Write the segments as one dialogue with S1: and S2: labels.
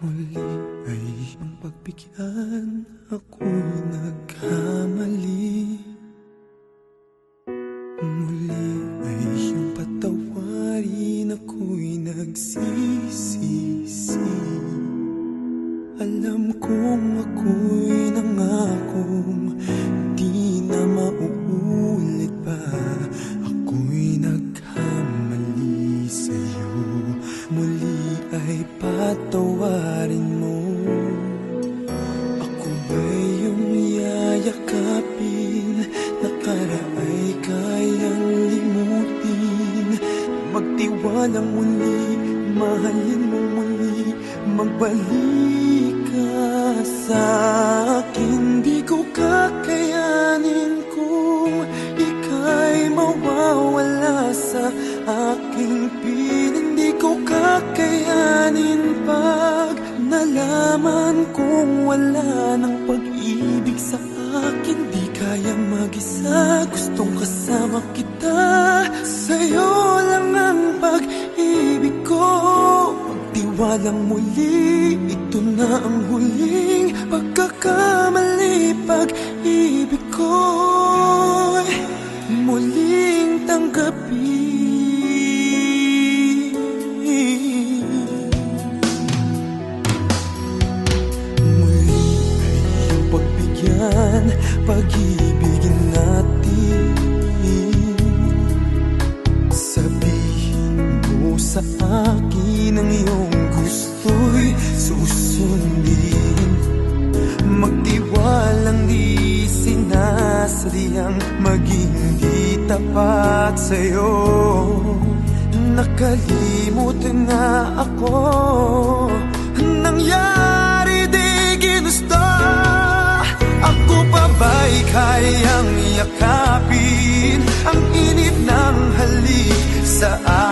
S1: Muli ay iyong pagbigyan Ako'y nagkamali nagsisisi. Alam kong ako'y mahalin mo muli Magbalik ka sa akin. Di ko kakayanin kung ika'y mawawala sa aking piling. Di ko kakayanin pag nalaman kong wala ng pag-ibig sa akin. Di kayang mag-isa, gustong kasama kita Pagtiwalang muli, ito na ang huling pagkakamali Pag-ibig ko muling tanggapin. Muli ay iyong pagbigyan Pag-ibigin sinasadyang Maging di tapat sa'yo. Nakalimutan na ako Nangyari di ginusto. Ako pa ba'y kayang yakapin Ang init ng halik sa akin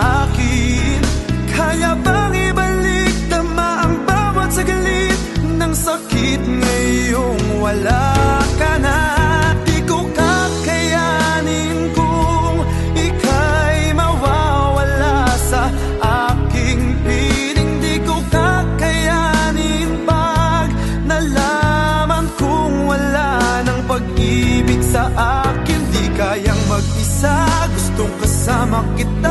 S1: akin Di kayang mag-isa, gustong kasama kita